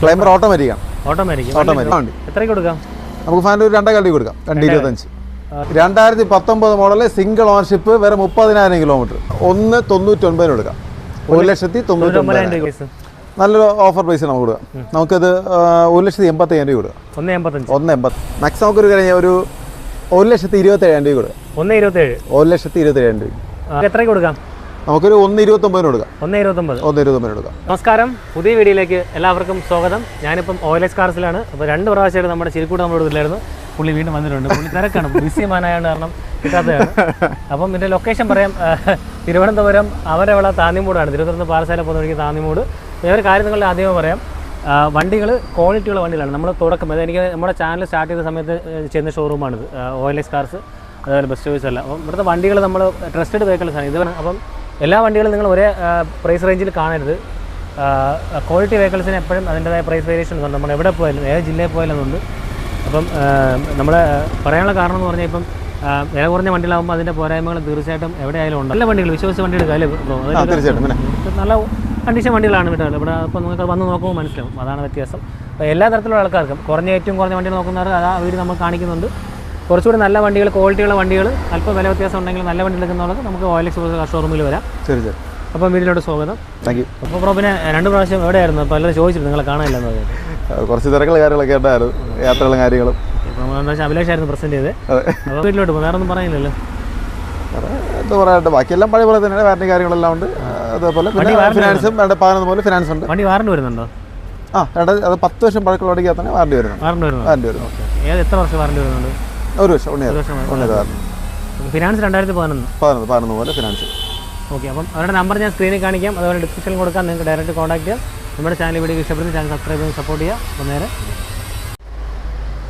Climber automatic automatic automatic വണ്ടി എത്രയ്ക്ക് കൊടുക്കാം? നമുക്ക് ഫാനിൽ ഒരു രണ്ടേ കണ്ടി കൊടുക്കാം. രണ്ട് ഇരുപത്തഞ്ച്. രണ്ടായിരത്തി പത്തൊമ്പത് മോഡൽ സിംഗിൾ ഓണർഷിപ്പ് വേറെ മുപ്പതിനായിരം കിലോമീറ്റർ ഒന്ന് തൊണ്ണൂറ്റൊൻപതിന് കൊടുക്കാം. ഒരു ലക്ഷത്തി തൊണ്ണൂറ്റൊമ്പതിനായിരം. രൂപ നല്ലൊരു ഓഫർ പ്രൈസ് നമുക്ക് കൊടുക്കാം. നമുക്കത് ഒരു ലക്ഷത്തി എൺപത്തയ്യായിരം രൂപ കൊടുക്കാം. ഒന്ന് എൺപത്തഞ്ച്. ഒന്ന് എൺപത്തി മാക്സിമം നമുക്കൊരു കഴിഞ്ഞ ഒരു ഒരു ലക്ഷത്തി ഇരുപത്തേഴായിരം രൂപ കൊടുക്കാം. ഒന്ന് ഇരുപത്തേഴ്. ഒരു ലക്ഷത്തി ഇരുപത്തേഴായിരം രൂപ. ആ, എത്രയ്ക്ക് കൊടുക്കാം? നമുക്കൊരു ഒന്ന് ഇരുപത്തൊമ്പതിന് കൊടുക്കാം. ഒന്ന് ഇരുപത്തൊമ്പത് ഒന്ന് ഇരുപത്തൊമ്പതിന് കൊടുക്കാം. നമസ്കാരം. പുതിയ വീഡിയോയിലേക്ക് എല്ലാവർക്കും സ്വാഗതം. ഞാനിപ്പം ഓയിലക്സ് കാർസിലാണ്. അപ്പോൾ രണ്ട് പ്രാവശ്യമായിട്ട് നമ്മുടെ ചിരിക്കൂട്ട് നമ്മുടെ ഇതിലായിരുന്നു പുള്ളി വീണ്ടും വന്നിട്ടുണ്ട്. പുള്ളി തിരക്കാണ്. ബിസി മാനായത് കാരണം കിട്ടാത്തതാണ്. അപ്പം ഇതിന്റെ ലൊക്കേഷൻ പറയാം. തിരുവനന്തപുരം അവരവിള താന്നിമൂടാണ്. തിരുവനന്തപുരത്ത് പാലസാല പോകുന്ന വഴിക്ക് താന്നിമൂട്. ഒരു കാര്യം നിങ്ങളുടെ ആദ്യമേ പറയാം. വണ്ടികൾ ക്വാളിറ്റിയുള്ള വണ്ടികളാണ്. നമ്മൾ തുടക്കം അതായത് എനിക്ക് നമ്മുടെ ചാനൽ സ്റ്റാർട്ട് ചെയ്ത സമയത്ത് ചെയ്യുന്ന ഷോറൂമാണിത് ഓയിലക്സ് കാർസ്. അതുപോലെ ബസ് ചോയ്സ് അല്ല. അപ്പം ഇവിടുത്തെ വണ്ടികൾ നമ്മൾ ട്രസ്റ്റഡ് വെഹിക്കിൾസാണ് ഇതുവരെ ഇത് അപ്പം എല്ലാ വണ്ടികളും നിങ്ങൾ ഒരേ പ്രൈസ് റേഞ്ചിൽ കാണരുത്. ക്വാളിറ്റി വെഹിക്കിൾസിന് എപ്പോഴും അതിന്റെതായ പ്രൈസ് വേരിയേഷൻ ഉണ്ട്. നമ്മൾ എവിടെ പോയാലും ഏത് ജില്ലയിൽ പോയാലും അതുണ്ട് അപ്പം നമ്മൾ പറയാനുള്ള കാരണം എന്ന് പറഞ്ഞാൽ ഇപ്പം വില കുറഞ്ഞ വണ്ടികളാകുമ്പോൾ അതിന്റെ പോരായ്മകൾ തീർച്ചയായിട്ടും എവിടെയായാലും ഉണ്ട്. നല്ല വണ്ടികൾ വിശ്വസിച്ച വണ്ടി അല്ലേ ബ്രോ. തീർച്ചയായിട്ടും. നല്ല കണ്ടീഷൻ വണ്ടികളാണ് കേട്ടോ. ഇവിടെ ഇപ്പോൾ നിങ്ങൾക്ക് വന്ന് നോക്കുമ്പോൾ മനസ്സിലാവും. അതാണ് വ്യത്യാസം. അപ്പോൾ എല്ലാ തരത്തിലുള്ള ആൾക്കാർക്കും കുറഞ്ഞ ഏറ്റവും കുറഞ്ഞ വണ്ടി നോക്കുന്നവർ അത് ആ വീട് നമ്മൾ കാണിക്കുന്നുണ്ട്. കുറച്ചുകൂടി നല്ല വണ്ടികൾ ക്വാളിറ്റിയുള്ള വണ്ടികൾ അല്പം വില വ്യത്യാസം ഉണ്ടെങ്കിൽ നല്ല വണ്ടി എടുക്കുന്നവർക്ക് നമുക്ക് ഓയിൽ എക്സ്പ്രസ് ഷോറൂമിൽ വരാം. ശരി ശരി. അപ്പം വീട്ടിലോട്ട് സ്വാഗതം. താങ്ക് യു അപ്പോൾ ബ്രോ പിന്നെ രണ്ട് പ്രാവശ്യം എവിടെയായിരുന്നു? അപ്പോൾ എല്ലാവരും ചോദിച്ചിട്ട് നിങ്ങളെ കാണാനില്ലെന്ന് പറഞ്ഞു കുറച്ച് തിരക്കുള്ള കാര്യങ്ങളൊക്കെ ഉണ്ടായിരുന്നു യാത്രകളും കാര്യങ്ങളും. ഇപ്പം എന്താ വെച്ചാൽ അഭിലാഷായിരുന്നു പ്രസന്റ് ചെയ്ത് അപ്പോൾ വീട്ടിലോട്ട് പോകും വേറെ ഒന്നും പറയുന്നില്ലല്ലോ വേറെ എന്താ പറയട്ടെ ബാക്കിയെല്ലാം പഴയ പോലെ തന്നെയാണ് വാറണ്ടി കാര്യങ്ങളെല്ലാം ഉണ്ട്. അതേപോലെ ഫിനാൻസും രണ്ട് പതിനൊന്ന് പോലെ ഫിനാൻസ് ഉണ്ട്. വണ്ടി വാറണ്ട് വരുന്നുണ്ടോ? ആ രണ്ട് അത് പത്ത് വർഷം പഴക്കമുള്ള വണ്ടിക്ക് തന്നെ വാറണ്ടി വരുന്നുണ്ട്. വാറണ്ട് വരുന്നുണ്ട്? വാറണ്ടി വരുന്നു ഏത് എത്ര വർഷം വാറണ്ട് വരുന്നുണ്ട്? ഒരു വർഷം വാറണ്ടി ഫിനാൻസ് രണ്ടായിരത്തി പതിനൊന്ന്. പതിനൊന്ന് പതിനൊന്ന് പോലെ ഫിനാൻസ് ഓക്കെ അപ്പം അവരുടെ നമ്പർ ഞാൻ സ്ക്രീനിൽ കാണിക്കാം. അതുപോലെ ഡിസ്ക്രിപ്ഷനിൽ കൊടുക്കാം. നിങ്ങൾക്ക് ഡയറക്റ്റ് കോൺടാക്ട് ചെയ്യാം. നമ്മുടെ ചാനൽ വീഡിയോ ഇഷ്ടപ്പെടുന്ന ചാനൽ സബ്സ്ക്രൈബ് ചെയ്ത് സപ്പോർട്ട് ചെയ്യുക അപ്പം നേരെ.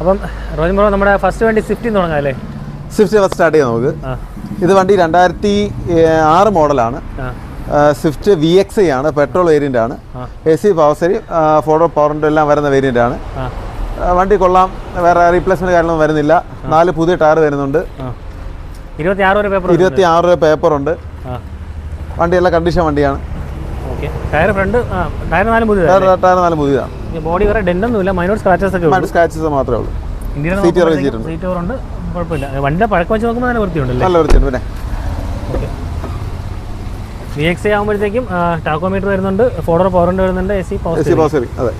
അപ്പം റോജൻ ബ്രോ നമ്മുടെ ഫസ്റ്റ് വണ്ടി സ്വിഫ്റ്റിൽ തുടങ്ങാം അല്ലേ? സ്വിഫ്റ്റ് ഫസ്റ്റ് സ്റ്റാർട്ട് ചെയ്യാം നമുക്ക്. ഇത് വണ്ടി രണ്ടായിരത്തി ആറ് മോഡലാണ്. സ്വിഫ്റ്റ് വി എക്സ് ആണ് പെട്രോൾ വേരിയന്റ് ആണ്. എ സി പവർ സരി ഫോർഡോ പവറിന്റെ എല്ലാം വരുന്ന വേരിയന്റ് ആണ്. വണ്ടി കൊള്ളാം. വേറെ റീപ്ലേസ്മെന്റ് കാര്യങ്ങളൊന്നും വരുന്നില്ല. നാല് പുതിയ ടയർ വരുന്നുണ്ട്. ഇരുപത്തി ആറ് രൂപ പേപ്പർ ഉണ്ട്. വണ്ടി എല്ലാം കണ്ടീഷൻ വണ്ടിയാണ്. ടയർ ഫ്രണ്ട് ടയർ നാല് പുതിയതാണ് ടയർ നാല് പുതിയതാണ് ബോഡി വേറെ സ്ക്രാച്ചസ് ഒക്കെ സ്ക്രാച്ചസ് മാത്രമേ ഉള്ളൂ. ഇന്ത്യയിൽ Seat cover ചെയ്തിട്ടുണ്ട്. സീറ്റ് ഓറുണ്ട് കുഴപ്പമില്ല. വണ്ടിയുടെ പഴക്കം വെച്ച് നോക്കുമ്പോൾ നല്ല വൃത്തിയുണ്ടല്ലേ? നല്ല വൃത്തിയുണ്ട് പിന്നെ. ഓക്കെ വി എക്സ് ആകുമ്പോഴത്തേക്കും ടാക്കോമീറ്റർ വരുന്നുണ്ട് ഫോർഡർ പവർ വരുന്നുണ്ട് എ സി പവർ അതെ.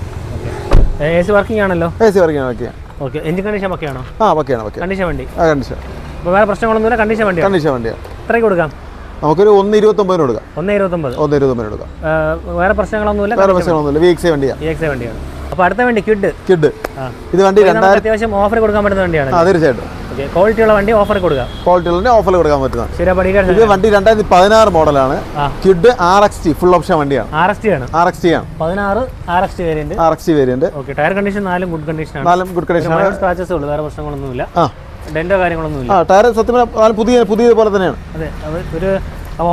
എ സി വർക്കിംഗ് ആണല്ലോ? എ സി വയ്ക്കുക ഓക്കെ എഞ്ചിൻ കണ്ടീഷൻ ആണോ? ആ വയ്ക്കുകയാണ് വയ്ക്കുക കണ്ടീഷൻ വണ്ടി. ആ കണ്ടീഷൻ അപ്പോൾ വേറെ പ്രശ്നങ്ങളൊന്നുമില്ല കണ്ടീഷൻ വണ്ടി കണ്ടീഷൻ വണ്ടിയാണ് എത്രയ്ക്ക് കൊടുക്കാം? നമുക്കൊരു ഒന്ന് ഇരുപത്തൊമ്പതിന് കൊടുക്കാം. ഒന്ന് ഇരുപത്തൊമ്പത്? ഒന്ന് ഇരുപത്തൊമ്പതിന് കൊടുക്കാം. വേറെ പ്രശ്നങ്ങളൊന്നുമില്ല വേറെ പ്രശ്നങ്ങളൊന്നുമില്ല. വി എക്സ് വണ്ടിയാണ് വി എക്സ് വണ്ടിയാണ്. അപ്പോൾ അടുത്ത വണ്ടി കിഡ്. കിഡ്. ഇത് വണ്ടി രണ്ടായിരത്തി അത്യാവശ്യം ഓഫർ കൊടുക്കാൻ പറ്റുന്ന വണ്ടിയാണ് തീർച്ചയായിട്ടും. ക്വാളിറ്റിയുള്ള വണ്ടി ഓഫർ കൊടുക്കാം. ഓഫർ കൊടുക്കാൻ ഇത് വണ്ടി രണ്ടായിരത്തി പതിനാറ് മോഡലാണ്. Kwid R X T full option വണ്ടിയാണ്. ആർ എസ് ടി ആണ്. ആർ എക്സ് ടി ആണ്. പതിനാറ് R X T variant R X T variant okay tyre condition നാലും ഗുഡ് കണ്ടീഷൻ ആണ്. നാലും ഗുഡ് കണ്ടീഷൻ ആണ്. സ്ക്രാച്ചസ് ഉള്ളൂ വേറെ പ്രശ്നങ്ങളൊന്നുമില്ല. ആ. ഡെന്റോ കാര്യങ്ങളൊന്നുമില്ല. ആ ടയർ സത്യം പുതിയ പുതിയത് പോലെ തന്നെയാണ്. അതെ ഒരു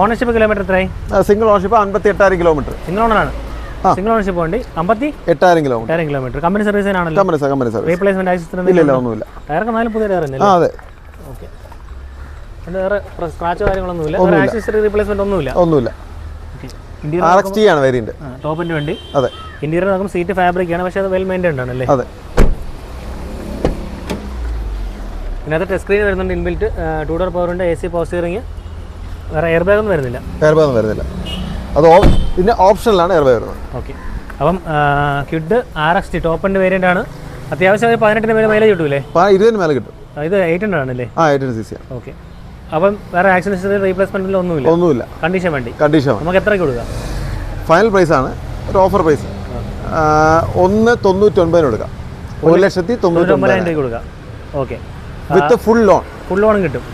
ഓണർഷിപ്പ് കിലോമീറ്റർ എത്രയായി? സിംഗിൾ ഓണർഷിപ്പ് അൻപത്തി എട്ടായിരം കിലോമീറ്റർ സിംഗിൾ ഓണറാണ്. സിംഗിൾ ഓണർഷിപ്പ് വണ്ടി. അമ്പത്തി എട്ടായിരം കിലോമീറ്റർ. കിലോമീറ്റർ. കമ്പനി സർവീസിനാണല്ലോ കമ്പനി കമ്പനി സർവീസ് റീപ്ലേസ്മെന്റ് ഇല്ല ഒന്നുമില്ല. ടയർക്ക് നാലും പുതിയ ടയർ അതെ. ഓക്കെ വേറെ സ്ക്രാച്ചോ കാര്യങ്ങളൊന്നുമില്ല. ആക്സസറി റീപ്ലേസ്മെന്റ് ഒന്നുമില്ല. ഒന്നുമില്ല. ആണ് വേരിയന്റ് ടോപ്പിന്റെ വണ്ടി. അതെ. ഇന്റീരിയർ നമുക്ക് സീറ്റ് ഫാബ്രിക് ആണ് പക്ഷേ അത് വെൽ മെയിന്റൈൻഡ് ആണല്ലേ അതെ. ഇതിനകത്ത് ടച്ച് സ്ക്രീൻ വരുന്നുണ്ട് ഇൻബിൽറ്റ് ടൂ ഡോർ പവറുണ്ട് എ സി പവർ സ്റ്റിയറിംഗ് വേറെ എയർ ബാഗ് ഒന്നും വരുന്നില്ല. എയർ ബാഗ് ഒന്നും വരുന്നില്ല. അത് പിന്നെ ഓപ്ഷനിലാണ് എയർ ബാഗ് വരുന്നത് ഓക്കെ. അപ്പം Kwid R X T top എന്റെ വേരിയന്റ് ആണ് അത്യാവശ്യം ഒരു പതിനെട്ടിന് മേലെ മൈലേജ് കിട്ടൂലേ? ഇരുപതിന് മേലെ കിട്ടും. ഇത് എയ്റ്റ് ഹൺഡ്രഡ് ആണല്ലേ? ആ എയ്റ്റീൻ സി സി ഓക്കെ. അപ്പം വേറെ ആക്സിഡൻസ് റീപ്ലേസ്മെന്റിൽ ഒന്നുമില്ല? ഒന്നുമില്ല. കണ്ടീഷൻ വേണ്ടി. കണ്ടീഷൻ നമുക്ക് എത്ര കൊടുക്കാം? ഫൈനൽ പ്രൈസ് ആണ്. ഒരു ഓഫർ പ്രൈസ് ഒന്ന് തൊണ്ണൂറ്റൊൻപതിന് കൊടുക്കാം. ഒരു ലക്ഷത്തി തൊണ്ണൂറ്റൊമ്പത് രൂപ കൊടുക്കാം. Okay. With full loan full ലോണും കിട്ടും.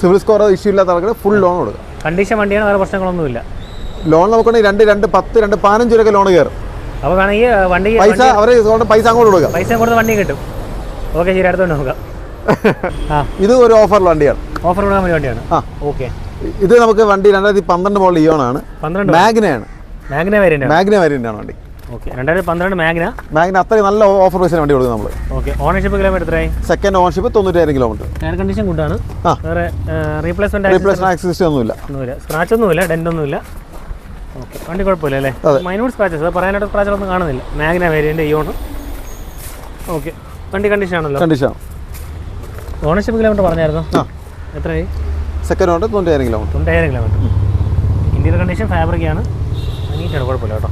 സിവിൽ സ്കോർ ഇഷ്യൂ ഇല്ലാത്ത ആൾക്കാർ ഫുൾ ലോൺ കൊടുക്കാം. കണ്ടീഷൻ വണ്ടിയാണ് വേറെ പ്രശ്നങ്ങളൊന്നുമില്ല. ലോൺ നമുക്കുണ്ടെങ്കിൽ രണ്ട് രണ്ട് പത്ത് രണ്ട് പതിനഞ്ച് രൂപ ലോൺ കയറും. അപ്പോൾ വേണമെങ്കിൽ വണ്ടി പൈസ അവരെ പൈസ അങ്ങോട്ട് കൊടുക്കുക പൈസ കൊടുത്ത് വണ്ടി കിട്ടും. ഓക്കെ ശരി അടുത്തോണ്ട് നോക്കാം. ഇത് ഒരു ഓഫർ വണ്ടിയാണ്. ഓഫർ കൊടുക്കാൻ വണ്ടിയാണ്. ആ. ഓക്കെ. ഇത് നമുക്ക് വണ്ടി രണ്ടായിരത്തി പന്ത്രണ്ട് മോഡൽ ഇയോൺ ആണ്. പന്ത്രണ്ട് മാഗ്നയാണ് മാഗ്ന വേരിയന്റ് ആണ്. മാഗ്ന വേരിയന്റ് ആണ് വണ്ടി. ഓക്കെ രണ്ടായിരത്തി പന്ത്രണ്ട് മാഗ്ന മാഗ്ന അത്രയും നല്ല ഓഫർ പ്രൈസിന് വണ്ടി കൊടുക്കും നമ്മൾ ഓക്കെ ഓണർഷിപ്പ് കിലോമീറ്റർ എത്രയായി? സെക്കൻഡ് ഓണർഷിപ്പ് തൊണ്ണൂറ്റായിരം കിലോമീറ്റർ എയർ കണ്ടീഷൻ കൊണ്ടാണ് ആ. വേറെ റീപ്ലേസ്മെന്റ് റീപ്ലേസ്മെന്റ് ആക്സിസ്റ്റ് ഒന്നുമില്ല. ഒന്നുമില്ല. സ്ക്രാച്ച് ഒന്നുമില്ല ഡെന്റ് ഒന്നുമില്ല. വണ്ടി കുഴപ്പമില്ല അല്ലേ. മൈനൂട്ട് സ്ക്രാച്ചസ് പറയാനായിട്ട് സ്ക്രാച്ചുകളൊന്നും കാണുന്നില്ല. മാഗ്ന വേരിയന്റ് ഇയോണ് ഓക്കെ വണ്ടി കണ്ടീഷൻ ആണല്ലോ? കണ്ടീഷൻ ഓണർഷിപ്പ് കിലോമീറ്റർ പറഞ്ഞായിരുന്നു? എത്രയായി? സെക്കൻഡ് ഓണ്ട് തൊണ്ണൂറ്റായിരം കിലോമീറ്റർ തൊണ്ണൂറ്റായിരം കിലോമീറ്റർ ഇന്ത്യയുടെ കണ്ടീഷൻ ഫാബ്രിക് ആണ്. നീറ്റാണ് കുഴപ്പമില്ല കേട്ടോ.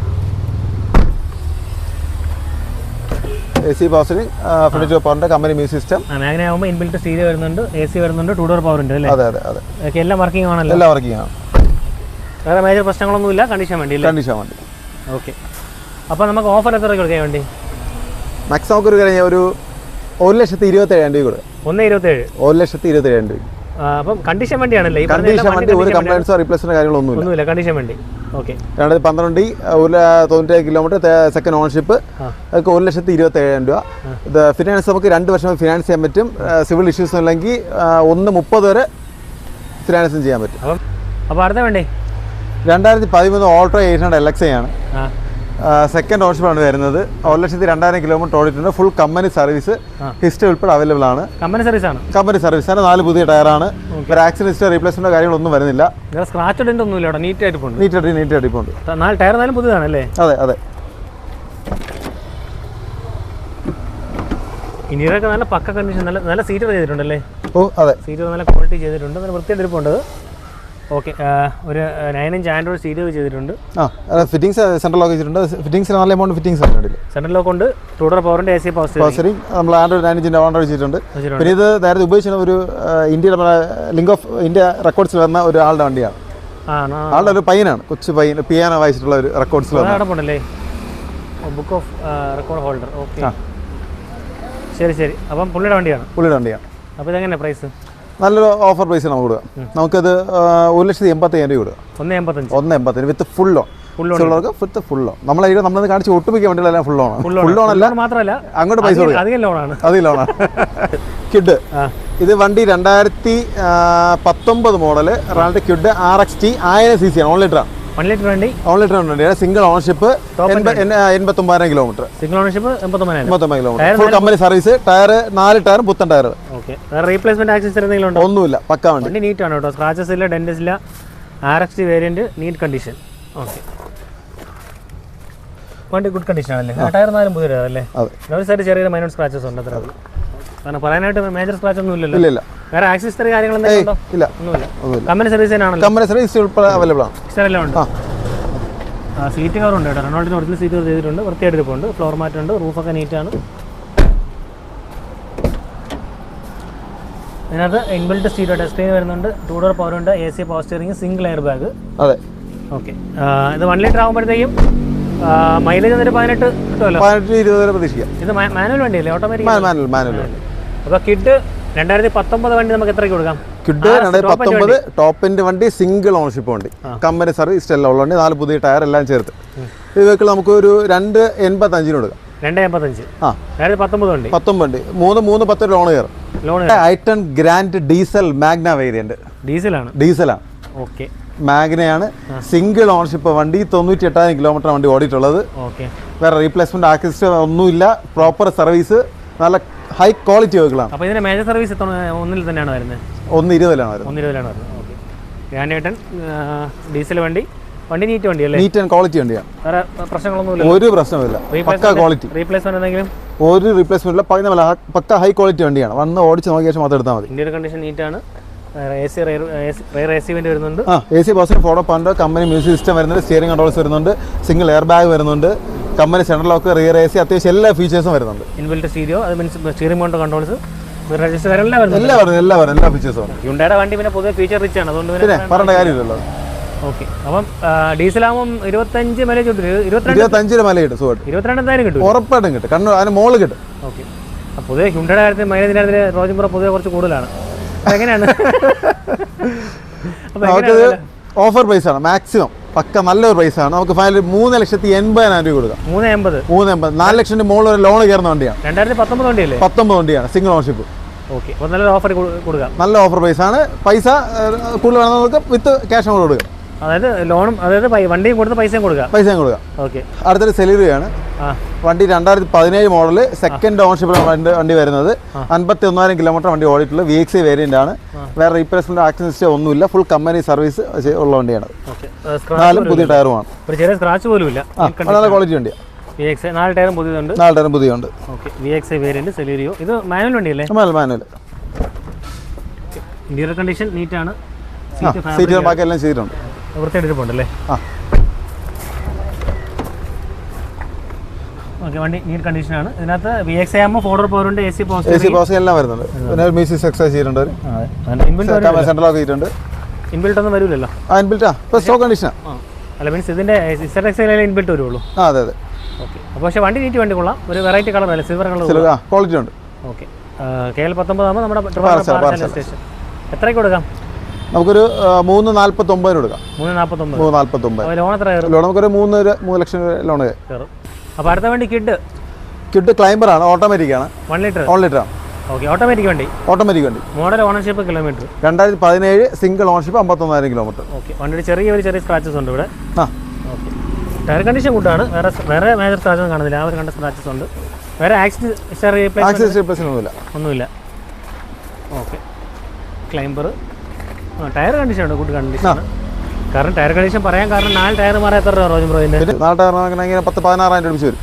എ സി പവറിന് ഫ്രണ്ട് ടു പവറിന്റെ കമ്പനി മ്യൂസിക് സിസ്റ്റം അങ്ങനെ ആകുമ്പോൾ ഇൻബിൽറ്റ് സ്റ്റീരിയോ വരുന്നുണ്ട് എ സി വരുന്നുണ്ട് ടൂ ഡോർ പവർ ഉണ്ട് അല്ലേ? അതെ അതെ അതെ. എല്ലാം വർക്കിംഗ് ആണല്ലോ. എല്ലാം വർക്കിംഗ് ആണ്. വേറെ മേജർ പ്രശ്നങ്ങളൊന്നുമില്ല. കണ്ടീഷൻ വേണ്ടി കണ്ടീഷൻ വേണ്ടി. ഓക്കെ അപ്പോൾ നമുക്ക് ഓഫർ എത്ര രൂപ കൊടുക്കാൻ വേണ്ടി? മാക്സിമം നമുക്ക് ഒരു കഴിഞ്ഞാൽ ഒരു ഒരു ലക്ഷത്തി ഇരുപത്തേഴായിരം രൂപ കൊടുക്കുക ഒന്ന് ഇരുപത്തേഴ്. ഒരു ലക്ഷത്തി ഇരുപത്തേഴായിരം രൂപ അപ്പം കണ്ടീഷൻ വണ്ടിയാണല്ലേ? ഈ കണ്ടീഷൻ വണ്ടി ഒരു കംപ്ലയൻസോ റീപ്ലേസ്മെന്റ് കാര്യങ്ങളൊന്നുമില്ല. ഒന്നുമില്ല കണ്ടീഷൻ വണ്ടി. ഓക്കെ രണ്ടായിരത്തി പന്ത്രണ്ട് ഒരു തൊണ്ണൂറ്റേഴ് കിലോമീറ്റർ സെക്കൻഡ് ഓണർഷിപ്പ്. അതൊക്കെ ഒരു ലക്ഷത്തി ഇരുപത്തേഴായിരം രൂപ. ഇത് ഫിനാൻസ് നമുക്ക് രണ്ട് വർഷം ഫിനാൻസ് ചെയ്യാൻ പറ്റും. സിവിൽ ഇഷ്യൂസ് ഇല്ലെങ്കിൽ ആ, ഒന്ന് മുപ്പത് വരെ ഫിനാൻസും ചെയ്യാൻ പറ്റും. അപ്പോൾ അടുത്ത വേണ്ടേ. രണ്ടായിരത്തി പതിമൂന്ന് Alto eight hundred L X ആണ്. സെക്കൻഡ് ഓൺഷിപ്പാണ് വരുന്നത്. ഒരു ലക്ഷത്തി രണ്ടായിരം കിലോമീറ്റർ ഓടിയിട്ടുണ്ട്. Full company service. ഹിസ്റ്ററി ഉൾപ്പെടെ അവൈലബിൾ ആണ്. കമ്പനി സർവീസ് ആണ്? കമ്പനി സർവീസ് ആണ് നാല് പുതിയ ടയറാണ് ഒരു ആക്സിഡന്റ് ഹിസ്റ്ററി റീപ്ലേസ്മെന്റ് കാര്യങ്ങളൊന്നും വരുന്നില്ല. സ്ക്രാച്ച് ഒന്നുമില്ല നീറ്റ് ആയിട്ട് നീറ്റ് നീറ്റ് അടിപ്പുണ്ട് നാല് ടയർ നാലും പുതിയതാണല്ലേ? അതെ അതെ. ഇന്ത്യയിലൊക്കെ നല്ല പക്ക കണ്ടീഷൻ നല്ല നല്ല സീറ്റ് ചെയ്തിട്ടുണ്ടല്ലേ? ഓ അതെ. സീറ്റ് നല്ല ക്വാളിറ്റി ചെയ്തിട്ടുണ്ട്. നല്ല വൃത്തിയായിട്ട് ഇരിപ്പുണ്ട് ഓക്കെ ഒരു നയൻ ഇഞ്ച് ആൻഡ്രോയിഡ് സീറ്റ് ചെയ്തിട്ടുണ്ട്. ആ ഫിറ്റിംഗ്സ് സെൻട്രൽ ലോക്ക് ചെയ്തിട്ടുണ്ട് ഫിറ്റിംഗ്സ് നല്ല എമൗണ്ട് ഫിറ്റിംഗ്സ് ഉണ്ട് സെൻട്രൽ ലോക്ക് ഉണ്ട് ടൂഡർ പവറിന്റെ എ സി പവർ നമ്മൾ ആൻഡ്രോയിഡ് നയൻ ഇഞ്ചിന്റെ ആൻഡ്രോയിഡ് വെച്ചിട്ടുണ്ട്. വെച്ചിട്ടുണ്ട്. പിന്നെ ഇത് നേരത്തെ ഉപയോഗിച്ചിരുന്ന ഒരു ഇന്ത്യയുടെ ലിങ്ക് ഓഫ് ഇന്ത്യ റെക്കോർഡ്സിൽ വന്ന ഒരു ആളുടെ വണ്ടിയാണ്. ആളുടെ ഒരു പയ്യനാണ് കൊച്ചു പയ്യൻ പിയാനോ വായിച്ചിട്ടുള്ള ഒരു റെക്കോർഡ്സിൽ വന്ന. നടപ്പുണ്ടല്ലേ book of record holder okay. ശരി ശരി. അപ്പം പുള്ളിയുടെ വണ്ടിയാണ്. പുള്ളിയുടെ വണ്ടിയാണ്. അപ്പോൾ ഇതെങ്ങനെ പ്രൈസ് നല്ലൊരു ഓഫർ പ്രൈസ് നമുക്ക് കൊടുക്കുക. നമുക്കത് ഒരു ലക്ഷത്തി എൺപത്തി അയ്യായിരം രൂപ കൊടുക്കുക. ഒന്ന് എൺപത്തഞ്ച്. ഒന്ന് എൺപത്തിന് with full loan with full loan നമ്മളെ നമ്മളത് കാണിച്ച് ഒട്ടുമിക്ക വണ്ടികളെല്ലാം ഫുൾ ലോൺ ഫുൾ ലോൺ അല്ല മാത്രമല്ല അങ്ങോട്ട് പൈസ കൊടുക്കുക. അധികം ലോണാണ് ലോണാണ് കിഡ്. ഇത് വണ്ടി രണ്ടായിരത്തി പത്തൊമ്പത് model Renault Kwid R X T ആയിരം സി സി ആണ്. ഓൺലൈൻ ആണ്. ലിറ്റർ വണ്ടി? ഓൺ ലിറ്റർ സിംഗിൾ ഓണർഷിപ്പ് എൺപത്തൊമ്പതിനായിരം kilometre single ownership എൺപത്തൊമ്പതിനായിരം. Kilometre full company service tyre നാല് ടയർ പുത്തൻ ടയർ ഓക്കെ റീപ്ലേസ്മെന്റ് ആക്സസ് എന്തെങ്കിലും ഉണ്ടോ? ഒന്നുമില്ല. പക്ക വണ്ടി. നീറ്റ് ആണ് കേട്ടോ. സ്ക്രാച്ചസ് ഇല്ല ഡെന്റസ് ഇല്ല. R X variant neat condition okay വണ്ടി ഗുഡ് കണ്ടീഷൻ ആണല്ലേ? ടയർ നാലും പുതിയ അല്ലേ? ഒരു സൈഡ് ചെറിയ മൈനോട്ട് സ്ക്രാച്ചസ് ഉണ്ട് അത്ര കാരണം പറയാനായിട്ട് മേജർ സ്ക്രാച്ച് ഒന്നും ഇല്ലല്ലോ. ഇല്ല വേറെ ആക്സിസ്റ്ററി കാര്യങ്ങൾ എന്തെങ്കിലും ഉണ്ടോ? ഇല്ല. ഒന്നുമില്ല. ഒന്നുമില്ല. കമ്പനി സർവീസ് തന്നെയാണല്ലോ കമ്പനി സർവീസ് അവൈലബിൾ ആണ്. ഇഷ്ടമെല്ലാം ഉണ്ട്. സീറ്റ് കവർ ഉണ്ട് കേട്ടോ. റെനോൾഡിന് ഒറിജിനൽ സീറ്റ് കവർ ചെയ്തിട്ടുണ്ട്. വൃത്തിയായിട്ട് ഇരിപ്പുണ്ട്. ഫ്ലോർ മാറ്റ് ഉണ്ട്. റൂഫൊക്കെ നീറ്റാണ് ഇതിനകത്ത് ഇൻബിൽറ്റ് സ്റ്റീരിയോ ടച്ച് സ്ക്രീൻ വരുന്നുണ്ട്. ടൂ ഡോർ പവർ ഉണ്ട്. A C power steering single air bag അതെ ഓക്കെ ഇത് വൺ ലിറ്റർ ആകുമ്പോഴത്തേക്കും മൈലേജ് എന്നിട്ട് പതിനെട്ട് കിട്ടുമല്ലോ? പതിനെട്ട് ഇരുപത് വരെ പ്രതീക്ഷിക്കാം. ഇത് മാനുവൽ വണ്ടിയല്ലേ? ഓട്ടോമാറ്റിക് മാനുവൽ മാനുവൽ അപ്പോൾ കിഡ് രണ്ടായിരത്തി പത്തൊമ്പത് വണ്ടി നമുക്ക് എത്രയ്ക്ക് കൊടുക്കാം? കിഡ് രണ്ടായിരത്തി പത്തൊമ്പത് ടോപ്പിന്റെ വണ്ടി സിംഗിൾ ഓണർഷിപ്പ് വണ്ടി. കമ്പനി സർവീസ് എല്ലാം ഉള്ള വണ്ടി നാല് പുതിയ ടയർ എല്ലാം ചേർത്ത്. ഈ വെഹിക്കിൾ നമുക്ക് ഒരു രണ്ട് എൺപത്തഞ്ചിന് കൊടുക്കാം. രണ്ട് എൺപത്തഞ്ച്. ആ. രണ്ടായിരത്തി പത്തൊമ്പത് വണ്ടി. പത്തൊമ്പത് വണ്ടി. മൂന്ന് മൂന്ന് പത്ത് ലോൺ കയറും. Loan i ten grand diesel Magna variant ഡീസലാണ് ഡീസലാണ് ഓക്കെ മാഗ്നയാണ് സിംഗിൾ ഓണർഷിപ്പ് വണ്ടി തൊണ്ണൂറ്റി എട്ടായിരം കിലോമീറ്റർ വണ്ടി ഓടിയിട്ടുള്ളത്. വേറെ റീപ്ലേസ്മെന്റ് ആക്സിസ്റ്റ് ഒന്നുമില്ല. പ്രോപ്പർ സർവീസ് നല്ല ഹൈ ക്വാളിറ്റി വെഹിക്കിളാണ് അപ്പോൾ ഇതിന്റെ മേജർ സർവീസ് എത്ര ഒന്നിൽ തന്നെയാണ് വരുന്നത്? ഒന്ന് ഇരുപതിലാണ് വരുന്നത്. ഒന്ന് ഇരുപതിലാണ് വരുന്നത്. ഓക്കെ. ഗ്രാൻഡേട്ടൻ ഡീസൽ വണ്ടി. വണ്ടി നീറ്റ് വണ്ടി അല്ലേ? നീറ്റ് ആൻഡ് ക്വാളിറ്റി വണ്ടിയാണ് വേറെ പ്രശ്നങ്ങളൊന്നുമില്ല ഒരു പ്രശ്നമില്ല പക്ക ക്വാളിറ്റി റീപ്ലേസ്മെന്റ് എന്തെങ്കിലും? ഒരു റീപ്ലേസ്മെന്റ് ഇല്ല. പറയുന്ന പക്ക ഹൈ ക്വാളിറ്റി വണ്ടിയാണ്. വന്ന് ഓടിച്ച് നോക്കിയ ശേഷം മാത്രം എടുത്താൽ മതി. ഇന്ത്യയുടെ കണ്ടീഷൻ നീറ്റാണ് വരുന്നുണ്ട്. ആ എ സി ബസ്സിന് ഫോട്ടോ പണ്ട് കമ്പനി മ്യൂസിക് സിസ്റ്റം വരുന്നുണ്ട്. സ്റ്റിയറിംഗ് കൺട്രോൾസ് വരുന്നുണ്ട്. സിംഗിൾ എയർ ബാഗ് വരുന്നുണ്ട്. Company central lock rear A C അത്യാവശ്യം എല്ലാ ഫീച്ചേഴ്സും വരുന്നുണ്ട്. ഇൻബിൽറ്റ് സ്റ്റീരിയോ അത് മീൻസ് സ്റ്റിയറിംഗ് മൗണ്ട് കൺട്രോൾസ് എല്ലാം വരുന്നുണ്ട് എല്ലാം വരുന്നത് എല്ലാം ഫീച്ചേഴ്സും ഹ്യുണ്ടയുടെ വണ്ടി പിന്നെ പൊതുവെ ഫീച്ചർ റിച്ച് ആണ് അതുകൊണ്ട് പിന്നെ പറയേണ്ട കാര്യമില്ലല്ലോ. ഓക്കെ അപ്പം ഡീസലാകുമ്പം ഇരുപത്തഞ്ച് മൈലേജ് കിട്ടും. ഇരുപത്തിരണ്ട് ഇരുപത്തഞ്ചിന് മലയിട്ട് സുഖമായിട്ട്. ഇരുപത്തിരണ്ട് കിട്ടും. ഉറപ്പായിട്ടും കിട്ടും. കണ്ണു അതിന് മോൾ കിട്ടും. ഓക്കെ പൊതുവെ ഹ്യുണ്ടയുടെ കാര്യത്തിൽ മൈലേജിന്റെ കാര്യത്തിൽ റോജിമ്പുറ പൊതുവെ കുറച്ച് കൂടുതലാണ്. എങ്ങനെയാണ്? ഓഫർ പ്രൈസ് ആണ് മാക്സിമം പക്ക നല്ലൊരു ആണ്. നമുക്ക് ഫൈനൽ മൂന്ന് ലക്ഷത്തി എൺപതിനായിരം രൂപ കൊടുക്കാം. മൂന്ന് എൺപത് മൂന്ന് എൺപത് നാല് ലക്ഷത്തിന്റെ മുകളിൽ ഒരു ലോൺ കയറുന്ന വണ്ടിയാണ്. രണ്ടായിരത്തി പത്തൊമ്പത് വണ്ടിയല്ലേ? പത്തൊമ്പത് വണ്ടിയാണ്. Single ownership okay. നല്ല ഓഫർ കൊടുക്കാം. നല്ല ഓഫർ പ്രൈസ് ആണ്. പൈസ കൂടുതൽ വേണമെന്ന് നമുക്ക് വിത്ത് ക്യാഷ് കൊടുക്കാം. അതായത് ലോണും അതായത് വണ്ടിയും കൊടുത്ത് പൈസയും കൊടുക്കാം പൈസയും കൊടുക്കുക. കൊടുക്കാം ഓക്കെ. അടുത്തൊരു സെലിറിയാണ് വണ്ടി രണ്ടായിരത്തി പതിനേഴ് മോഡൽ സെക്കൻഡ് ഓണർഷിപ്പിലാണ് വണ്ടി വരുന്നത്. അൻപത്തി ഒന്നായിരം കിലോമീറ്റർ വണ്ടി ഓടിയിട്ടുള്ള വി എക്സ് വേരിയന്റ് ആണ്. വേറെ റീപ്ലേസ്മെന്റ് ആക്സിഡൻസ് ഒന്നുമില്ല. ഫുൾ കമ്പനി സർവീസ് ഉള്ള വണ്ടിയാണ്. നാലും പുതിയ ടയറുമാണ് ഒരു ചെറിയ സ്ക്രാച്ച് പോലും ഇല്ല. നല്ല ക്വാളിറ്റി വണ്ടിയാണ് വി എക്സ് നാല് ടയറും പുതിയതുണ്ട്. നാല് ടയറും പുതിയ ഉണ്ട് okay. V X variant Celerio ഇത് മാനുവൽ വണ്ടിയല്ലേ? മാനുവൽ ഇന്റീരിയർ കണ്ടീഷൻ നീറ്റാണ് സീറ്റ് ബാക്കി എല്ലാം ചെയ്തിട്ടുണ്ട്. വൃത്തിയായിട്ട് ഇരിപ്പുണ്ടല്ലേ ആ. ഓക്കെ വണ്ടി നീറ്റ് കണ്ടീഷനാണ് ഇതിനകത്ത് വി എക്സ് ആകുമ്പോൾ ഫോർഡർ പവറുണ്ട് A C A C post എല്ലാം വരുന്നുണ്ട്. പിന്നെ മ്യൂസിക് എക്സസൈസ് ചെയ്തിട്ടുണ്ട് സെൻട്രൽ ലോക്ക് ചെയ്തിട്ടുണ്ട് ഇൻബിൽറ്റ് ഒന്നും വരില്ലല്ലോ ആ ഇൻബിൽറ്റാ ഇപ്പോൾ സ്റ്റോക്ക് കണ്ടീഷനാണ് ആ. അല്ല മീൻസ് ഇതിന്റെ ഇസഡ് എക്സ് ഇൻബിൽറ്റ് വരുള്ളൂ? ആ അതെ അതെ. ഓക്കെ. അപ്പോൾ പക്ഷേ വണ്ടി നീറ്റ് വണ്ടി കൊള്ളാം. ഒരു വെറൈറ്റി കളർ അല്ലേ? സിൽവർ കളർ ആ ക്വാളിറ്റി ഉണ്ട്. ഓക്കെ. കെ എൽ പത്തൊമ്പതാകുമ്പോൾ നമ്മുടെ സ്റ്റേഷൻ എത്രയ്ക്ക് കൊടുക്കാം? നമുക്കൊരു മൂന്ന് നാല്പത്തൊമ്പതിന് കൊടുക്കാം. മൂന്ന് നാല്പത്തൊമ്പത്. മൂന്ന് ലോൺ എത്ര ലോൺ നമുക്കൊരു മൂന്ന് മൂന്ന് ലക്ഷം ലോൺ കയറും. അപ്പോൾ അടുത്ത വണ്ടി കിഡ്? കിഡ് ക്ലൈംബർ ആണ് ഓട്ടോമാറ്റിക് ആണ്. വൺ ലിറ്റർ ഓൺ ലിറ്റർ ആണ്. ഓക്കെ ഓട്ടോമാറ്റിക് വണ്ടി? ഓട്ടോമാറ്റിക് വണ്ടി. മോഡൽ ഓണർഷിപ്പ് കിലോമീറ്റർ രണ്ടായിരത്തി പതിനേഴ് സിംഗിൾ ഓണർഷിപ്പ് അമ്പത്തൊന്നായിരം കിലോമീറ്റർ ഓക്കെ വണ്ടിയുടെ ചെറിയ ഒരു ചെറിയ സ്ക്രാച്ചസ് ഉണ്ട് ഇവിടെ. ആ. ഓക്കെ. ടയർ കണ്ടീഷൻ കൂട്ടാണ്. വേറെ വേറെ മേജർ സ്ക്രാച്ച് ഒന്നും കാണുന്നില്ല. ആ ഒരു കണ്ട സ്ക്രാച്ചസ് ഉണ്ട്. വേറെ ആക്സിഡന്റ് റീപ്ലേസ് ആക്സിഡന്റ് ഒന്നുമില്ല. ഒന്നുമില്ല. ഓക്കെ. ക്ലൈംബർ ടയർ കണ്ടീഷൻ ഉണ്ട് ഗുഡ് കണ്ടീഷൻ കാരണം ടയർ കണ്ടീഷൻ പറയാൻ കാരണം നാല് ടയർ മാറാൻ എത്ര രൂപ റോജൻ ബ്രോ ഇതിന്റെ പിന്നെ നാട്ടിൽ ഇറങ്ങണമെങ്കിൽ പത്ത് പതിനാറായിരം രൂപ വരും.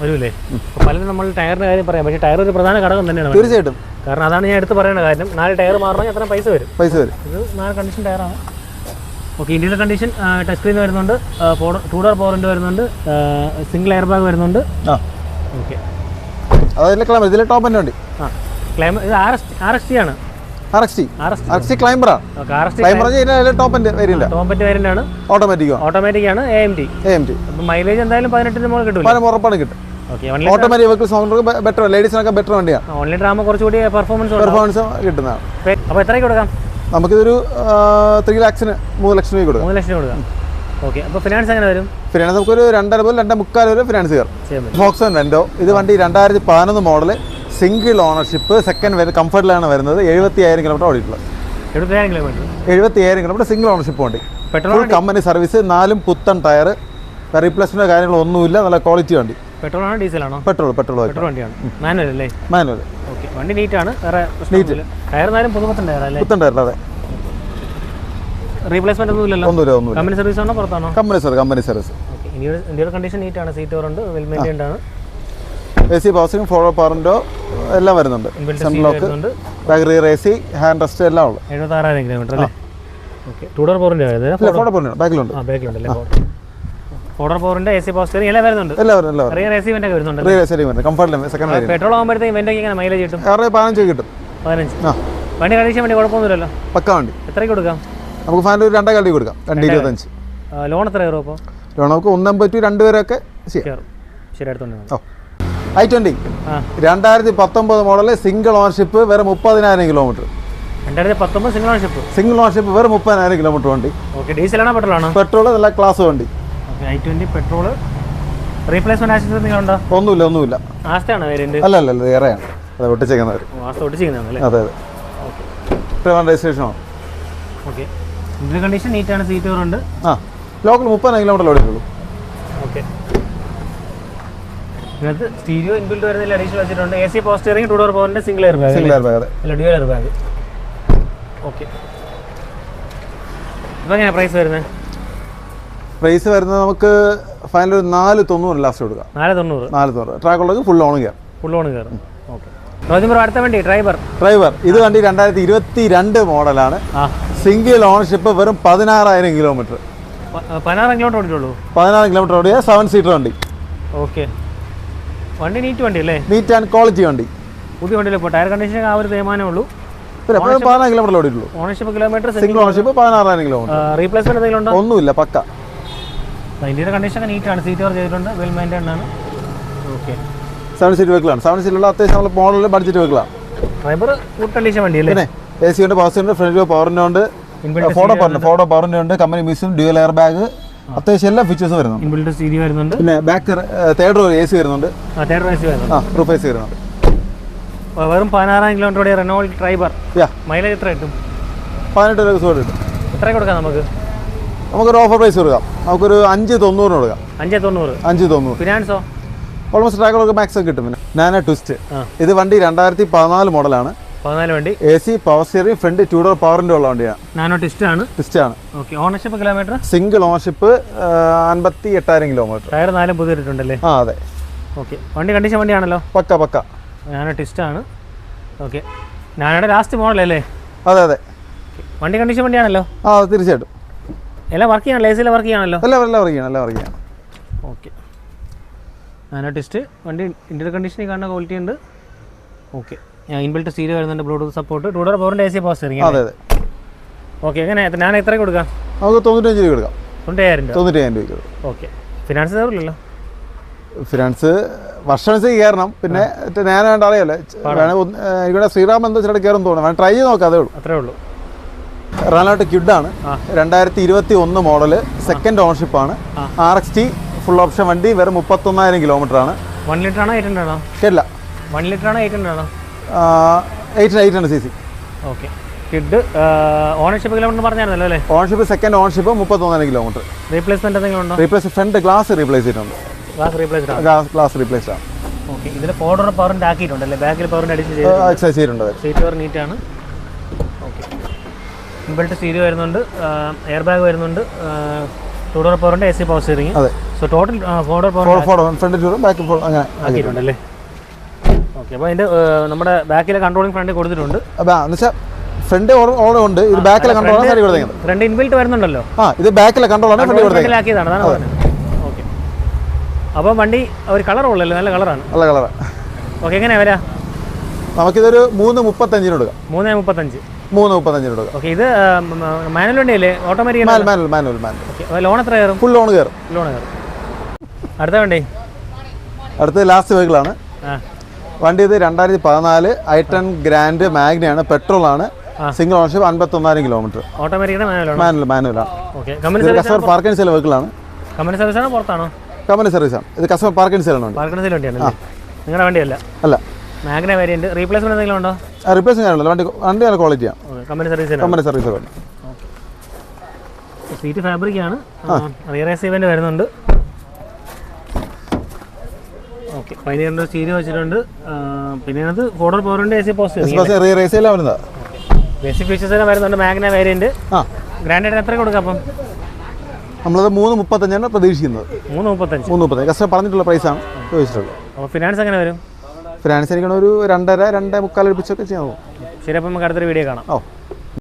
അപ്പോൾ പലരും നമ്മൾ ടയറിന്റെ കാര്യം പറയാം. പക്ഷേ ടയർ ഒരു പ്രധാന ഘടകം തന്നെയാണ്. തീർച്ചയായിട്ടും. കാരണം അതാണ് ഞാൻ എടുത്ത് പറയുന്ന കാര്യം. നാല് ടയർ മാറണമെങ്കിൽ എത്ര പൈസ വരും. പൈസ വരും. ഇത് നാല് കണ്ടീഷൻ ടയറാണ് ഓക്കെ ഇന്ത്യയിലെ കണ്ടീഷൻ ടച്ച് സ്ക്രീൻ വരുന്നുണ്ട്. ടൂ ഡോർ പവറിന്റെ വരുന്നുണ്ട്. സിംഗിൾ എയർ ബാഗ് വരുന്നുണ്ട്. ആ. ഓക്കെ. ക്ലൈംബർ ഇതിലെ ടോപ്പ് തന്നെ ഉണ്ട് ആ ക്ലൈം ഇത് R S R S T ആണ്. ആണ്. ഓട്ടോമാറ്റിക് ഓട്ടോമാറ്റിക് ആണ് A M T A M T mileage എന്തായാലും പതിനെട്ടിന് മുകളിൽ കിട്ടും ഉറപ്പാണ് കിട്ടും. ഓക്കെ വൺ ഓട്ടോമാറ്റിക് വെഹിക്കിൾസ് നമുക്ക് ബെറ്റർ ലേഡീസിനൊക്കെ ബെറ്റർ വണ്ടിയാണ് ഓൺലൈൻ ഡ്രാമ കുറച്ചുകൂടി പെർഫോമൻസ് പെർഫോമൻസ് കിട്ടുന്നതാണ് അപ്പോൾ എത്രയ്ക്ക് കൊടുക്കാം? നമുക്കിതൊരു ത്രീ ലാക്സിന് മൂന്ന് ലക്ഷം രൂപ കൊടുക്കാം. മൂന്ന് ലക്ഷം കൊടുക്കാം. ഓക്കെ അപ്പോൾ ഫിനാൻസ് എങ്ങനെ വരും? ഫിനാൻസ് നമുക്കൊരു രണ്ടര മുതൽ രണ്ടേ മുക്കാൽ വരെ ഫിനാൻസ് കയറും ഫോക്സോൺ വെൻഡോ ഇത് വണ്ടി രണ്ടായിരത്തി പതിനൊന്ന് മോഡൽ സിംഗിൾ ഓണർഷിപ്പ് സെക്കൻഡ് വരുന്ന കംഫർട്ടിലാണ് വരുന്നത്. എഴുപത്തി ആയിരം കിലോമീറ്റർ ഓടിയിട്ടുള്ളത്. എഴുപത്തിയായിരം കിലോമീറ്റർ എഴുപത്തി ആയിരം കിലോമീറ്റർ സിംഗിൾ ഓണർഷിപ്പ് വണ്ടി? പെട്രോൾ കമ്പനി സർവീസ് നാലും പുത്തൻ ടയർ റീപ്ലേസ്മെന്റ് കാര്യങ്ങളൊന്നുമില്ല നല്ല ക്വാളിറ്റി വണ്ടി. പെട്രോൾ ആണോ ഡീസലാണോ പെട്രോൾ പെട്രോൾ പെട്രോൾ വണ്ടിയാണ്. മാനുവൽ അല്ലേ? മാനുവൽ ഓക്കെ വണ്ടി നീറ്റാണ് വേറെ പ്രശ്നമൊന്നുമില്ല. ടയർ നാലും പുതുമത്തൻ ടയർ അല്ലേ? പുത്തൻ ടയർ അതെ. റീപ്ലേസ്മെന്റ് ഒന്നും ഇല്ലല്ലോ ഒന്നുമില്ല ഒന്നുമില്ല. കമ്പനി സർവീസ് ആണോ പുറത്താണോ? കമ്പനി സർവീസ് കമ്പനി സർവീസ് ഇന്ത്യയുടെ കണ്ടീഷൻ നീറ്റാണ് സീറ്റ് ഉണ്ട് വെൽ മെയിന്റൈൻഡ് ആണ്. എ സി പവസിങ് ഫോളോ പവറിന്റോ എല്ലാം വരുന്നുണ്ട്. ഇൻബിൽറ്റ് സെൻ ലോക്ക് വരുന്നുണ്ട്. Back rear A C hand rest എല്ലാം ഉള്ളു. എഴുപത്താറായിരം കിലോമീറ്റർ അല്ലേ? ടൂഡർ ഇല്ല ബാക്കിലുണ്ട്. ഫോർഡർ എ സി എല്ലാം വരുന്നുണ്ട്. എല്ലാവരും എല്ലാവരും റിയർ എ സി ഇവന്റ് വരുന്നുണ്ട് റിയർ എ സി വരുന്നത് കംഫർട്ടിലും സെക്കൻഡ് പെട്രോൾ ആകുമ്പോഴത്തേക്കും ഇവന്റൊക്കെ ഇങ്ങനെ മൈലേജ് കിട്ടും. ആറ് പതിനഞ്ച് കിട്ടും. പതിനഞ്ച്. ആ. വണ്ടി കണ്ടീഷൻ വണ്ടി കുഴപ്പമൊന്നുമില്ലല്ലോ? പക്ക വണ്ടി. എത്രയ്ക്ക് കൊടുക്കാം? നമുക്ക് ഫാനിൽ ഒരു രണ്ടേ കളി കൊടുക്കാം. രണ്ട് ഇരുപത്തഞ്ച്. ലോൺ എത്ര കയറും അപ്പോൾ? ലോൺ നമുക്ക് ഒന്നമ്പത് ടു രണ്ട് വരെയൊക്കെ ചെയ്യാം. ശരി അടുത്തുണ്ട് ഓ. ഐ ട്വന്റി ആ. രണ്ടായിരത്തി പത്തൊമ്പത് മോഡൽ സിംഗിൾ ഓണർഷിപ്പ് വേറെ മുപ്പതിനായിരം kilometre. Single ownership? Single ownership വെറും മുപ്പതിനായിരം കിലോമീറ്റർ വണ്ടി. ഡീസലാണോ പെട്രോളാണോ? പെട്രോൾ നല്ല ക്ലാസ് വണ്ടി. ഐ പെട്രോൾ ഉണ്ടോ? ഒന്നുമില്ല ഒന്നുമില്ല. വേരിയന്റ്? അല്ല അല്ല ഏറെയാണ് അത് ഒട്ടിച്ചേക്കുന്നവർ അതെ അതെ. രജിസ്ട്രേഷനോ? ഓക്കെ. കണ്ടീഷൻ നീറ്റാണ് സീറ്റ് ആ ലോക്കൽ മുപ്പതിനായിരം കിലോമീറ്റർ ഓടിയിട്ടുള്ളൂ ഓക്കെ ഇതിനകത്ത് സ്റ്റീരിയോ ഇൻബിൽഡ് വരുന്നതിൽ അഡീഷണൽ വെച്ചിട്ടുണ്ട്. എ സി പോസ്റ്ററിംഗ് ടൂ ഡോർ പവറിന്റെ single air bag single air bag അല്ല dual air bag okay price വരുന്നത്? പ്രൈസ് വരുന്നത് നമുക്ക് ഫൈനൽ ഒരു നാല് തൊണ്ണൂറ് ലാസ്റ്റ് കൊടുക്കാം. നാല് തൊണ്ണൂറ്. നാല് തൊണ്ണൂറ്. ട്രാക്കുള്ളത് ഫുൾ ഓൺ കയറും. ഫുൾ ഓൺ കയറും. ഓക്കെ അടുത്ത വണ്ടി ഡ്രൈവർ ഡ്രൈവർ ഇത് വണ്ടി രണ്ടായിരത്തി ഇരുപത്തി രണ്ട് മോഡലാണ് സിംഗിൾ ഓണർഷിപ്പ് വെറും പതിനാറായിരം കിലോമീറ്റർ പതിനാറ് കിലോമീറ്റർ ഓടിയിട്ടുള്ളൂ? പതിനാറ് കിലോമീറ്റർ ഓടിയ സെവൻ സീറ്റർ വണ്ടി. ഓക്കെ വണ്ടി നീറ്റ് വണ്ടി അല്ലേ? നീറ്റ് ആൻഡ് ക്വാളിറ്റി വണ്ടി. പുതിയ വണ്ടിയിൽ ഇപ്പോൾ ടയർ കണ്ടീഷൻ ആ ഒരു തേമാനേ ഉള്ളൂ. പിന്നെ ഇപ്പോൾ പതിനാറ് കിലോമീറ്റർ ഓടിയിട്ടുള്ളൂ ഓണർഷിപ്പ് കിലോമീറ്റർ സിംഗിൾ ഓണർഷിപ്പ് പതിനാറായിരം കിലോമീറ്റർ റീപ്ലേസ്മെന്റ് എന്തെങ്കിലും ഉണ്ടോ? ഒന്നുമില്ല പക്ക. ഇന്ത്യയുടെ കണ്ടീഷൻ സീറ്റ് കവർ ചെയ്തിട്ടുണ്ട്. വെൽ മെയിന്റൈൻഡ് ആണ്. ഓക്കെ സെവൻ സീറ്റ് വെഹിക്കിളാണ് സെവൻ സീറ്റിലുള്ള അത്യാവശ്യം നമ്മൾ മോഡലിൽ ബഡ്ജറ്റ് വെഹിക്കിളാണ് ഡ്രൈവർ ഗുഡ് കണ്ടീഷൻ വണ്ടി അല്ലേ? പിന്നെ എ സി ഉണ്ട് പവർ ഉണ്ട് ഫ്രണ്ട് പവറിന്റെ ഉണ്ട്. ഇൻബിൽറ്റ് ഫോട്ടോ പറഞ്ഞു ഫോട്ടോ പവറിന്റെ ഉണ്ട്. Company museum dual air bag അത്യാവശ്യം എല്ലാ ഫീച്ചേഴ്സും വരുന്നുണ്ട്. വരുന്നുണ്ട്. പിന്നെ back third row A C വരുന്നുണ്ട്. തേർഡ് റേസ് വരുന്നുണ്ട്. ആ റൂഫ് എ സി വരുന്നുണ്ട്. ആ, വെറും പതിനാറായിരം കിലോമീറ്റർ റെനോൾഡ് യാ മൈലേജ് എത്ര കിട്ടും? പതിനെട്ട് രൂപ കിട്ടും. എത്ര കൊടുക്കാം നമുക്ക്? നമുക്കൊരു ഓഫർ പ്രൈസ് കൊടുക്കാം. നമുക്കൊരു അഞ്ച് തൊണ്ണൂറിന് കൊടുക്കാം. അഞ്ച് തൊണ്ണൂറ്. അഞ്ച് തൊണ്ണൂറ്. ഫിനാൻസോ ഓൾമോസ്റ്റ് ട്രാക്കുകളൊക്കെ മാക്സ് കിട്ടും പിന്നെ. നാനാ ട്വിസ്റ്റ് ഇത് വണ്ടി രണ്ടായിരത്തി പതിനാല് മോഡലാണ് പതിനാല് വണ്ടി. A C power steering front two door പവറിന്റെ ഉള്ള വണ്ടിയാണ് നാനോ ടിസ്റ്റ് ആണ്. ടിസ്റ്റ് ആണ്. Okay ownership kilometre single ownership അൻപത്തി എട്ടായിരം കിലോമീറ്റർ ടയർ നാലും പുതിയിട്ടുണ്ടല്ലേ ആ അതെ. ഓക്കെ വണ്ടി കണ്ടീഷൻ വണ്ടിയാണല്ലോ? പക്ക പക്ക. നാനോ ടിസ്റ്റ് ആണ്. ഓക്കെ നാനോയുടെ ലാസ്റ്റ് മോഡൽ അല്ലേ? അതെ അതെ. വണ്ടി കണ്ടീഷൻ വണ്ടിയാണല്ലോ? ആ തീർച്ചയായിട്ടും. എല്ലാം വർക്ക് ചെയ്യണം ലേസിലെ വർക്ക് ചെയ്യണല്ലോ? എല്ലാം എല്ലാം വർക്ക് ചെയ്യണം എല്ലാം വർക്ക് ചെയ്യണം. ഓക്കെ നാനോ ടിസ്റ്റ് വണ്ടി ഇന്റർ കണ്ടീഷനിൽ കാണുന്ന ക്വാളിറ്റി ഉണ്ട്. ഓക്കെ ഇൻബിൽറ്റ് സ്റ്റീരിയോ വരുന്നുണ്ട് ബ്ലൂടൂത്ത് സപ്പോർട്ട് ടൂ ഡോർ പവറിന്റെ എ സി പവർ സ്റ്റിയറിംഗ് അതെ അതെ. ഓക്കെ എങ്ങനെ? ഞാൻ എത്ര കൊടുക്കാം? നമുക്ക് തൊണ്ണൂറ്റഞ്ച് രൂപ കൊടുക്കാം തൊണ്ണൂറ്റായിരം രൂപ. തൊണ്ണൂറ്റയ്യായിരം രൂപ ഓക്കെ ഫിനാൻസ് തരില്ലല്ലോ ഫിനാൻസ് വർഷമനുസരിച്ച് കയറണം. പിന്നെ ഞാൻ വേണ്ട അറിയാലോ ഇവിടെ ശ്രീറാം എന്താ വെച്ചിട്ട് കയറും തോന്നുന്നു. വേണം ട്രൈ ചെയ്ത് നോക്കാം അതേ ഉള്ളൂ. അത്രേ ഉള്ളൂ. റണൗട്ട് കിഡ് ആണ്. രണ്ടായിരത്തി ഇരുപത്തി ഒന്ന് മോഡൽ സെക്കൻഡ് ഓണർഷിപ്പ് ആണ്. R X T full option വണ്ടി വെറും മുപ്പത്തൊന്നായിരം കിലോമീറ്റർ ആണ്. വൺ ലിറ്റർ ആണോ എയ്റ്റ് ഹൺഡ്രഡ് ആണോ? കേട്ടില്ല വൺ ലിറ്റർ ആണോ എയ്റ്റ് ഹൺഡ്രഡ് ആണോ? Eight eight hundred C C. Okay. Kwid ownership kilometre പറഞ്ഞായിരുന്നല്ലോ അല്ലേ? ഓണർഷിപ്പ് സെക്കൻഡ് ഓണർഷിപ്പ് മുപ്പത്തൊന്നര കിലോമീറ്റർ റീപ്ലേസ്മെന്റ് എന്തെങ്കിലും ഉണ്ടോ? റീപ്ലേസ് ഫ്രണ്ട് ഗ്ലാസ് റീപ്ലേസ് ചെയ്തിട്ടുണ്ട്. ഗ്ലാസ് റീപ്ലേസ്ഡ് ഗ്ലാസ് റീപ്ലേസ് ആണ്. ഓക്കെ. ഇതിൽ ഫോർഡർ പവറിന്റെ ആക്കിയിട്ടുണ്ടല്ലേ ബാക്കിൽ പവറിന്റെ അടിച്ച് ചെയ്തിട്ടുണ്ട്. സീറ്റ് പവർ നീറ്റ് ആണ്. ഓക്കെ. ഇൻബിൾട്ട് സ്റ്റീരിയോ വരുന്നുണ്ട് എയർ ബാഗ് വരുന്നുണ്ട് ടൂ ഡോർ പവറിന്റെ എ സി പവർ സ്റ്റിയറിംഗ് അതെ. So total four door power front four front ടൂറും back four അങ്ങനെ ആക്കിയിട്ടുണ്ടല്ലേ ഓക്കെ അപ്പോൾ അതിന്റെ നമ്മുടെ ബാക്കിലെ കൺട്രോളിംഗ് ഫ്രണ്ട് കൊടുത്തിട്ടുണ്ട്. എന്നുവെച്ചാൽ ഫ്രണ്ട് ഓർഡർ ഉണ്ട്. ഇത് ബാക്കിലെ കൺട്രോൾ ആണ് കൊടുത്തേക്കുന്നത്. ഫ്രണ്ട് ഇൻബിൽറ്റ് വരുന്നുണ്ടല്ലോ. ആ ഇത് ബാക്കിലെ കൺട്രോളാണ് ഫ്രണ്ട് കൊടുത്തേക്കുന്നത്. ഓക്കെ. അപ്പോൾ വണ്ടി ഒരു കളർ ഉള്ളല്ലോ നല്ല കളറാണ് നല്ല കളറാണ് ഓക്കെ എങ്ങനെയാണ് വരാ? നമുക്കിതൊരു മൂന്ന് മുപ്പത്തഞ്ചിന് കൊടുക്കാം. മൂന്ന് മുപ്പത്തഞ്ച്. മൂന്ന് മുപ്പത്തഞ്ചിന് കൊടുക്കാം. ഓക്കെ ഇത് manual വണ്ടിയല്ലേ? Automatic manual manual manual manual loan എത്ര കയറും? ഫുൾ ലോൺ കയറും. ലോൺ കയറും. അടുത്ത വണ്ടി. അടുത്തത് ലാസ്റ്റ് വെഹിക്കിളാണ് ആ. വണ്ടി ഇത് രണ്ടായിരത്തി പതിനാല് ഐട്ടൺ ഗ്രാൻഡ് മാഗ്നയാണ് പെട്രോൾ ആണ് സിംഗിൾ ഓണർഷിപ്പ് അൻപത്തി ഒന്നായിരം kilometre manual മാനുവലാണ് okay. Company service customer park and sell വെഹിക്കിളാണ് company സർവീസാണോ പുറത്താണോ? കമ്പനി സർവീസാണ് ഇത് കസ്റ്റമർ പാർക്ക് ആൻഡ് സെല്ലാണ് വണ്ടി. പാർക്കണസിൽ വണ്ടിയാണ് നിങ്ങളുടെ വണ്ടിയല്ല? അല്ല. മാഗ്ന വേരിയന്റ് റീപ്ലേസ്മെന്റ് എന്തെങ്കിലും ഉണ്ടോ? റിപ്ലേസ് ചെയ്യാനുള്ളത് വണ്ടി വണ്ടി നല്ല ക്വാളിറ്റിയാണ് company service company service seat fabric ആണ്. റിയറേസ് ഇവന്റ് വരുന്നുണ്ട്. ഓക്കെ. പതിനേഴിന്റെ സ്റ്റീരിയോ വെച്ചിട്ടുണ്ട്. പിന്നെ അത് ഫോർഡർ പവറിന്റെ എ സി പോസ്റ്റ് റേസ് എല്ലാം വരുന്നത്. ബേസിക് ഫീച്ചേഴ്സ് എല്ലാം വരുന്നുണ്ട് മാഗ്ന വേരിയന്റ് ആ. ഗ്രാൻഡായിട്ട് എത്ര കൊടുക്കാം അപ്പം? നമ്മളത് മൂന്ന് മുപ്പത്തഞ്ചാണ് പ്രതീക്ഷിക്കുന്നത്. മൂന്ന് മുപ്പത്തഞ്ച്. മൂന്ന് മുപ്പത്തഞ്ച്. കസ്റ്റമർ പറഞ്ഞിട്ടുള്ള പ്രൈസാണ് ചോദിച്ചിട്ടുള്ളത്. അപ്പോൾ ഫിനാൻസ് എങ്ങനെ വരും? ഫിനാൻസ് എനിക്കാണ് ഒരു രണ്ടര രണ്ടേ മുക്കാൽ അടുപ്പിച്ചൊക്കെ ചെയ്യാൻ ശരി അപ്പം നമുക്ക് അടുത്തൊരു വീഡിയോ കാണാം. ഓ.